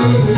मला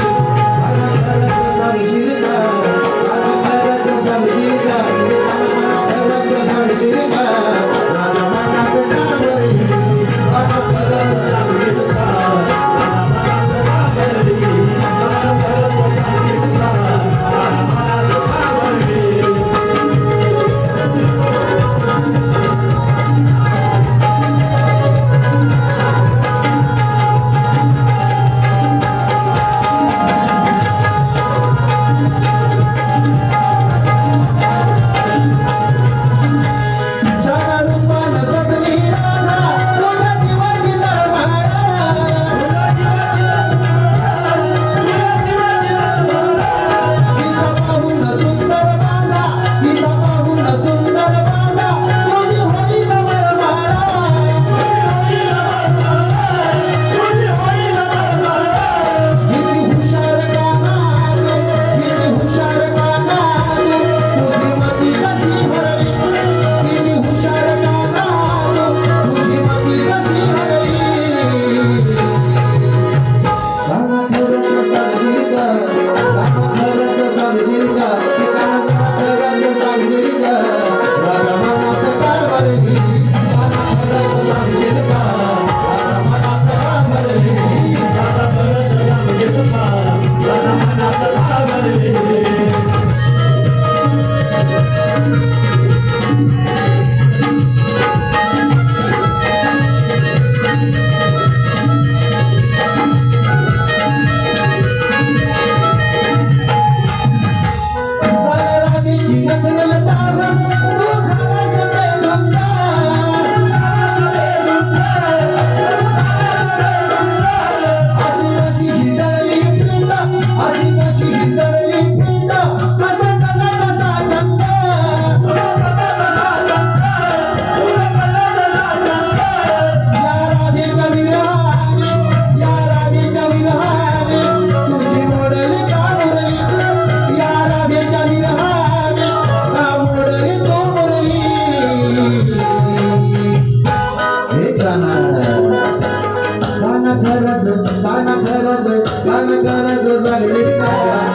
खरंच कान खरंच काना खरंच सांगशील का?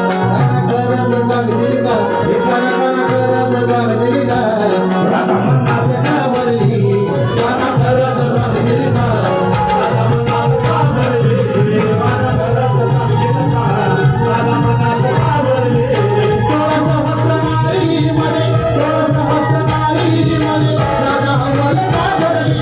काना खरंच सांगशील का? हे काना काना खरंच सांगशील का? राधा मनात का भरली काना खरंच सांगशील का सोळा सहस्रनारी मध्ये सोळा सहस्रनारी मध्ये राधा हवल का भरली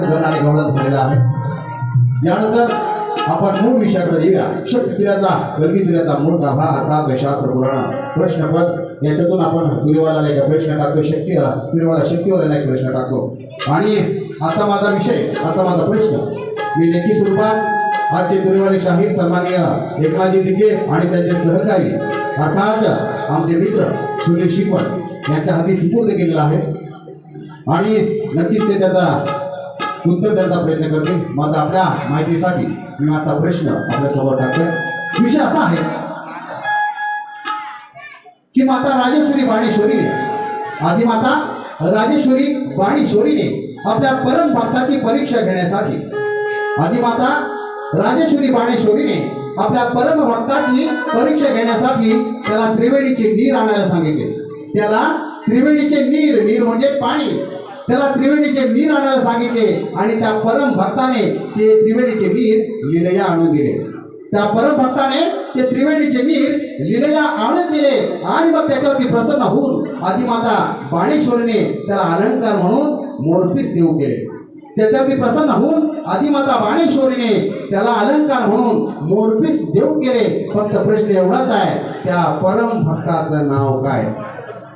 संवाद करणारे गवळण झालेला आहे. यानंतर आपण मूळ विषयाकडे येऊया. शक्तिराचा तिऱ्याचा मूळ गाभा अर्थात शास्त्र पुराण. प्रश्नपद याच्यातून आपण तुरीवाला एक प्रश्न टाकतो शक्ती तुरीवाला शक्तीवाला एक प्रश्न टाकतो. आणि आता माझा विषय आता माझा प्रश्न. मी लेखी स्वरूपात आजचे तुरीवाले शाहीर सन्मान्य एकनाथजी डिगे आणि त्यांचे सहकारी अर्थात आमचे मित्र सुनील शिकवण यांच्या हाती सुपूर्द केलेला आहे. आणि नक्कीच ते त्याचा उत्तर द्यायचा प्रयत्न करतील मात्र आपल्या माहितीसाठी मी माझा प्रश्न आपल्यासमोर टाकतोय. विषय असा आहे की माता राजेश्वरी बाणेश्वरीने आधी माता राजेश्वरी बाणेश्वरीने आपल्या परम भक्ताची परीक्षा घेण्यासाठी आधी माता राजेश्वरी बाणेश्वरीने आपल्या परम भक्ताची परीक्षा घेण्यासाठी त्याला त्रिवेणीचे नीर आणायला सांगितले. त्याला त्रिवेणीचे नीर नीर म्हणजे पाणी. त्याला त्रिवेणीचे नीर आणायला सांगितले आणि त्या परम भक्ताने ते त्रिवेणीचे नीर लिलया आणून दिले. त्या परम भक्ताने ते त्रिवेणीचे नीर लिलया आणून दिले आणि मग त्याच्यावरती प्रसन्न होऊन आदिमाता बाणेश्वरीने त्याला अलंकार म्हणून मोरपीस देऊ केले. त्याच्यावरती प्रसन्न होऊन आदिमाता बाणेश्वरीने त्याला अलंकार म्हणून मोरपीस देऊ केले. फक्त प्रश्न एवढाच आहे त्या परम भक्ताचं नाव काय?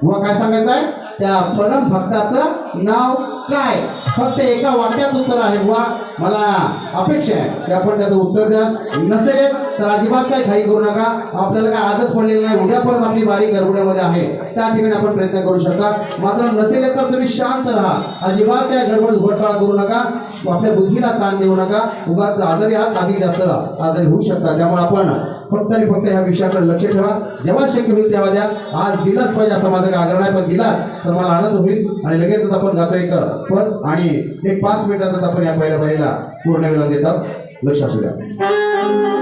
व काय सांगायचं आहे? त्या परम भक्ताचं नाव काय? फक्त एका वाक्यात उत्तर आहे. बुवा मला अपेक्षा आहे. की आपण त्याचं उत्तर द्याल नसेल तर अजिबात काही घाई करू नका. आपल्याला काय आजच पडलेलं नाही. उद्या परत आपली बारी गडबड्यामध्ये आहे. त्या ठिकाणी आपण प्रयत्न करू शकता. मात्र नसेल तर तुम्ही शांत राहा. अजिबात त्या गडबड घोटाळा करू नका. आपल्या बुद्धीला ताण देऊ नका. उगाच आजारी आहात अधिक जास्त आजारी होऊ शकता. त्यामुळे आपण फक्त आणि फक्त ह्या विषयाकडे लक्ष ठेवा. जेव्हा शक्य होईल तेव्हा द्या. आज दिलाच पाहिजे असं माझा आग्रह नाही पण दिला तर मला आनंद होईल. आणि लगेचच आपण गातो एक पद आणि एक पाच मिनिटातच आपण या पहिल्या बारीला पूर्ण विराम देतात. लक्ष असू द्या.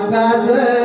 madrugada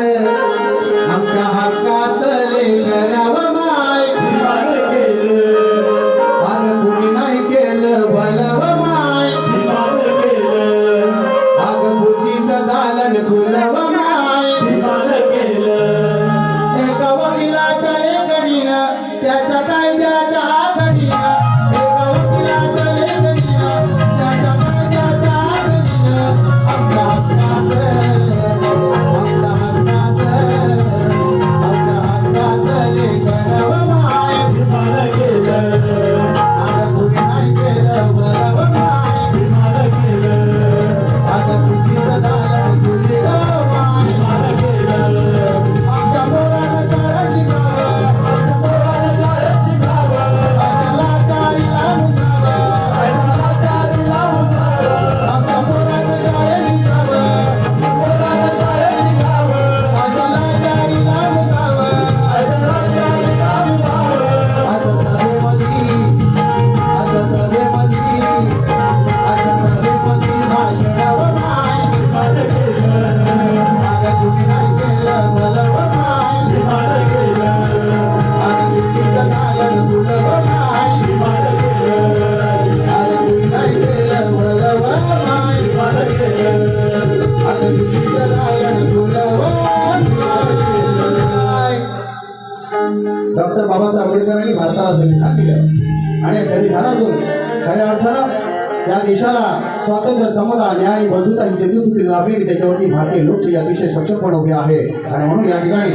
खऱ्या अर्थानं या देशाला स्वातंत्र्य समता न्याय आणि बंधुता ही जगदूती लाभली आणि त्याच्यावरती भारतीय लोकशाही अतिशय सक्षमपणे उभी आहे. आणि म्हणून या ठिकाणी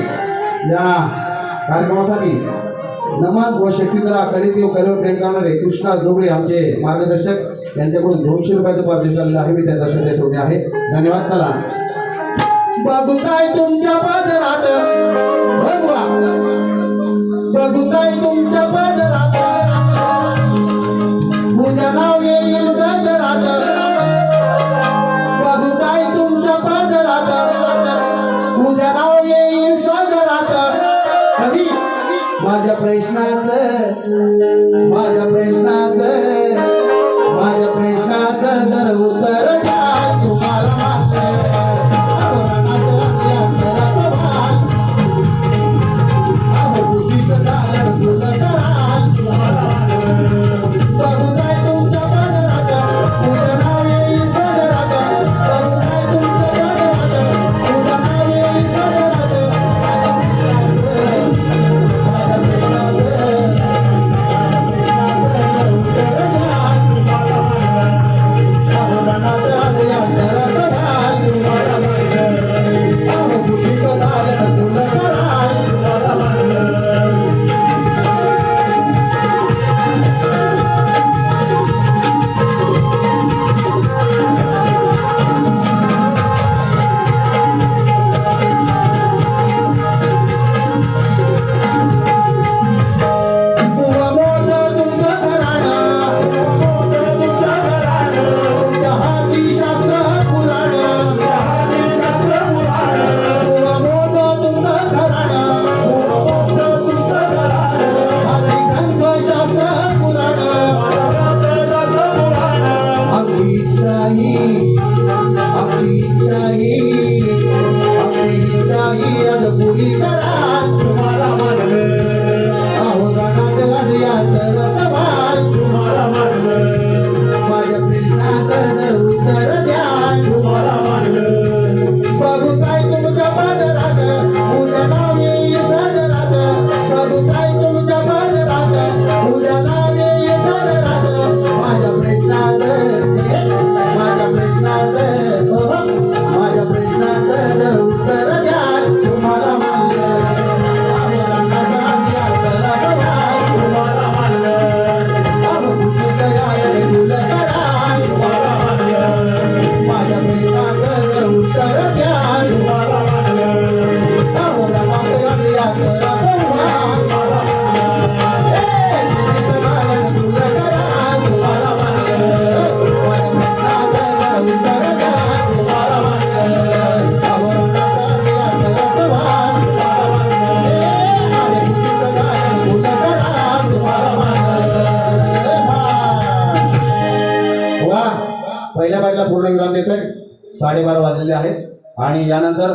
या कार्यक्रमासाठी नमन व शक्तिकरा कलिदेव कलेवर प्रेम करणारे कृष्णा जोगळे आमचे मार्गदर्शक. यांच्याकडून दोनशे रुपयाचं पारितोषिक चाललेलं आहे. मी त्यांचा श्रद्धे सोडले आहे. धन्यवाद. चला. बघू काय तुमच्या पदरात आपली इच्छा ही आपली इच्छा ही आज पुरी करा. पहिल्या बाजूला पूर्ण विराम देतोय. साडेबारा वाजलेले आहेत. आणि यानंतर